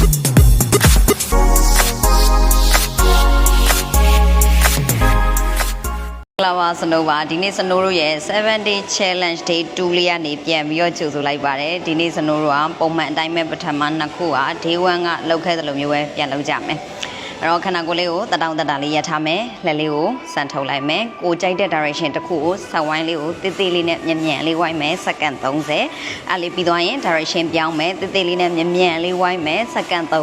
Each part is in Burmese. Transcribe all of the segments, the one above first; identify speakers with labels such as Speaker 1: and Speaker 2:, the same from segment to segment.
Speaker 1: ကလာပါစနိုးပါဒီနေ့စနိုးတို့ရဲ့7 day challenge day 2လေးကနေပြန်ပြီးတော့ကြိုဆိုလိုက်ပါတယ်ဒီနေ့စနိုးတို့ကပုံမှန်အတိုင်းပဲပထမနှစ်ခုက day 1ကလောက်ခဲ့သလိုမျိုးပဲပြန်လုပ်ကြမယ် အဲ့တော့ခန္ဓာကိုယ်လေးကိုတတောင်တတာလေးရထားမယ်လက်လေးကိုစံထုတ်လိုက်မယ်ကိုကြိုက်တဲ့ direction တစ်ခုကိုဆက်ဝိုင်းလေးကိုတေးသေးလေးနဲ့မြန်မြန်လေးဝိုင်းမယ်စက္ကန့်30အဲ့လေးပြီးသွားရင် direction ပြောင်းမယ်တေးသေးလေးနဲ့မြန်မြန်လေးဝိုင်းမယ်စက္ကန့်30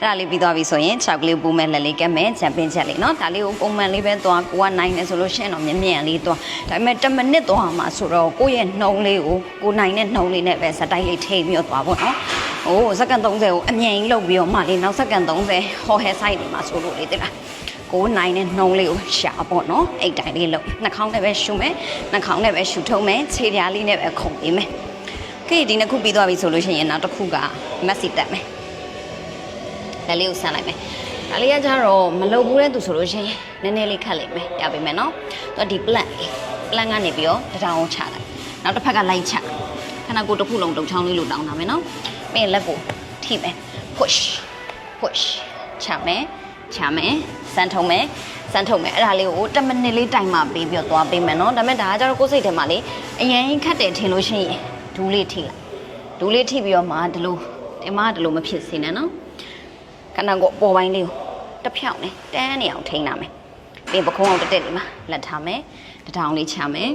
Speaker 1: အဲ့ဒါလေးပြီးသွားပြီဆိုရင်ခြောက်ကလေးပူမဲ့လက်လေးကက်မဲ့ချန်ပီယံချက်လေးเนาะဒါလေးကိုပုံမှန်လေးပဲသွားကိုကနိုင်တယ်ဆိုလို့ရှိရင်တော့မြင်မြန်လေးသွားဒါပေမဲ့10မိနစ်သွားမှာဆိုတော့ကိုယ့်ရဲ့နှုံလေးကိုကိုနိုင်တဲ့နှုံလေးနဲ့ပဲစတိုက်လေးထိပြီးတော့သွားပေါ့เนาะ ဟိုစက္ကန့်30ကိုအမြန်ကြီးလုပ်ပြီးတော့မှလေးနောက်စက္ကန့်30ဟော်ဟဲဆိုင်နေမှာဆိုလို့လေတိလားကိုနိုင်တဲ့နှုံးလေးကိုရှာပေါ့နော်အဲ့တိုင်းလေးလုပ်နှာခေါင်းနဲ့ပဲရှူမယ်နှာခေါင်းနဲ့ပဲရှူထုံးမယ်ခြေပြားလေးနဲ့ပဲခုန်ပေးမယ်ကဲဒီနှစ်ခုပြီးသွားပြီဆိုလို့ရှိရင်နောက်တစ်ခုကမက်ဆီတက်မယ်လက်လေးကိုဆန်းလိုက်မယ်။ဒါလေးကကြတော့မလုပ်ဘူးတဲ့သူဆိုလို့ရှိရင်နည်းနည်းလေးခတ်လိုက်မယ်။ပြပေးမယ်နော်။သူကဒီ plant လေး plant ကနေပြီးတော့တထောင်ကိုချလိုက်။နောက်တစ်ဖက်ကလိုက်ချ။ခဏကိုယ်တစ်ခုလုံးတုံချောင်းလေးလို့တောင်းတာမယ်နော်။ ပြီးရင်လက်ကိုထိမယ်။ push push ချမယ်ချမယ်စမ်းထုံမယ်စမ်းထုံမယ်အဲ့ဒါလေးကို10မိနစ်လေးတိုင်မှပေးပြီးတော့သွားပေးမယ်နော်။ဒါပေမဲ့ဒါကကြတော့ကိုယ်စိတ်ထဲမှာလေအရင်ခတ်တယ်ထင်လို့ရှိရင်ဒူးလေးထိလိုက်။ဒူးလေးထိပြီးတော့မှဒီလိုဒီမှာဒီလိုမဖြစ်စေနဲ့နော်။ခဏကိုအပေါ်ပိုင်းလေးကိုတစ်ဖြောင်းနဲ့တန်းနေအောင်ထိန်းလာမယ်ပြီးပခုံးအောင်တက်တက်လေးမှာလက်ထားမယ်တထောင်လေးချမယ်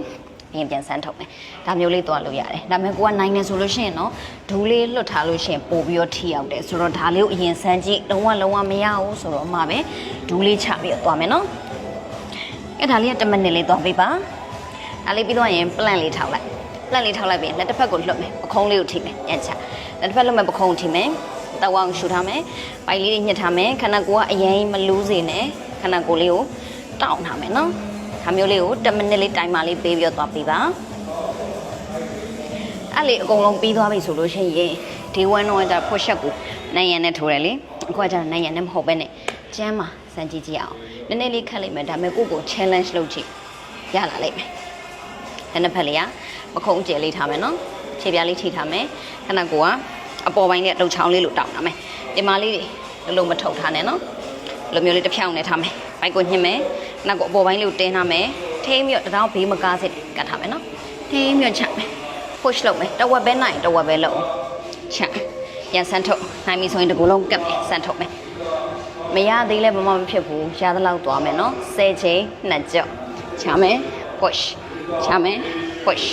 Speaker 1: ပြီးရင်ပြန်ဆန်းထုတ်မယ်ဒါမျိုးလေးသွားလို့ရတယ်ဒါပေမဲ့ကိုကနိုင်နေဆိုလို့ရှိရင်တော့ဒူးလေးလွတ်ထားလို့ရှိရင်ပို့ပြီးတော့ထိရောက်တယ်ဆိုတော့ဒါလေးကိုအရင်ဆန်းကြည့်လုံးဝလုံးဝမရဘူးဆိုတော့မှပဲဒူးလေးချပြီးတော့သွားမယ်နော်အဲ့ဒါလေးက10မိနစ်လေးသွားပေးပါဒါလေးပြီးတော့ရင် plan လေးထောက်လိုက် plan လေးထောက်လိုက်ပြီးလက်တစ်ဖက်ကိုလွတ်မယ်ပခုံးလေးကိုထိမယ်ပြန်ချလက်တစ်ဖက်လွတ်မယ်ပခုံးကိုထိမယ်တောက်အောင်ရှူထားမယ်။ပိုက်လေးတွေညှစ်ထားမယ်။ခန္ဓာကိုယ်ကအရင်မလူးစေနဲ့ခန္ဓာကိုယ်လေးကိုတောက်ထားမယ်နော်။ ဒါမျိုးလေးကို1မိနစ်လေးတိုင်မာလေးပေးပြီးတော့သွားပေးပါအဲ့လေအကုန်လုံးပြီးသွားပြီဆိုလို့ရှိရင်ဒေဝန်းတော့ကျဖွက်ချက်ကိုနိုင်ရန်နဲ့ထိုးတယ်လေအခုကကျနိုင်ရန်နဲ့မဟုတ်ပဲနဲ့ကျမ်းမှာစမ်းကြည့်ကြည့်အောင်နည်းနည်းလေးခက်လိုက်မယ်ဒါပေမဲ့ကိုကို challenge လုပ်ကြည့်ရလာလိမ့်မယ်ဒါနှစ်ဖက်လေးကပခုံးကျယ်လေးထားမယ်နော်ခြေပြားလေးထိထားမယ်ခဏကိုကအပေါ်ပိုင်းနဲ့လှုပ်ချောင်းလေးလို့တောင်းထားမယ်ဒီမလေးတွေလုံးလုံးမထုတ်ထားနဲ့နော်လိုမျိုးလေးတစ်ဖြောင်းနဲ့ထားမယ် ဘိုက်ကိုညှစ်မယ်နောက်ကိုအပေါ်ပိုင်းလေးကိုတင်းထားမယ်ထိမ်းပြီးတော့တထောင်ဘေးမကားစစ်ကတ်ထားမယ်နော်ထိမ်းပြီးတော့ချမယ် push လုပ်မယ်တဝက်ပဲနိုင်တဝက်ပဲလုပ်ချရန်ဆန်ထုတ်နိုင်ပြီဆိုရင်ဒီကူလုံးကတ်မယ်ဆန်ထုတ်မယ်မရသေးလဲဘာမှမဖြစ်ဘူးရသလောက်သွားမယ်နော်10ချိန်နှစ်ကြော့ချမယ် push ချမယ် push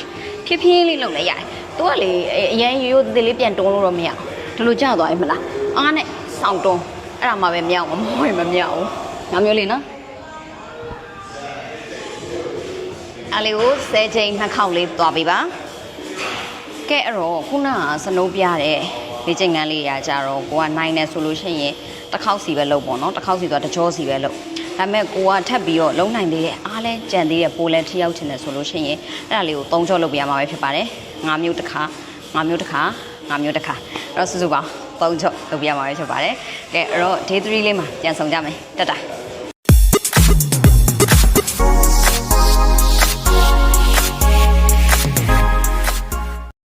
Speaker 1: ဖြည်းဖြည်းလေးလုပ်လိုက်ရတယ်သူကလေအရင်ရိုးရိုးသေးသေးလေးပြန်တွန်းလို့တော့မရဘူးဒီလိုကျသွားပြီမလားအားနဲ့စောင့်တွန်းအဲ့ဒါမှပဲမရအောင်မဟုတ်ရင်မမြဘူး ငါမျိုးလေးနော်အလေးကို10ချိန်နှစ်ခေါက်လေးသွားပြီပါကဲအဲ့တော့ခုနကစနိုးပြတဲ့လေ့ကျင့်ခန်းလေးရာကြတော့ကိုကနိုင်နေဆိုလို့ရှိရင်တစ်ခေါက်စီပဲလုပ်ပေါ့နော်တစ်ခေါက်စီတော့တစ်ကြောစီပဲလုပ်ဒါပေမဲ့ကိုကထပ်ပြီးတော့လုံးနိုင်သေးတယ်အားလဲကြံသေးတယ်ပိုလဲထိရောက်ချင်တယ်ဆိုလို့ရှိရင်အဲ့ဒါလေးကိုသုံးကြောလုပ်ပြရမှာပဲဖြစ်ပါတယ်ငါးမျိုးတစ်ခါငါးမျိုးတစ်ခါငါးမျိုးတစ်ခါအဲ့တော့စုစုပေါင်းသုံးကြောလုပ်ပြရမှာပဲဖြစ်ပါတယ်ကဲအဲ့တော့ day 3လေးမှာပြန်ဆောင်ကြမယ်တက်တာ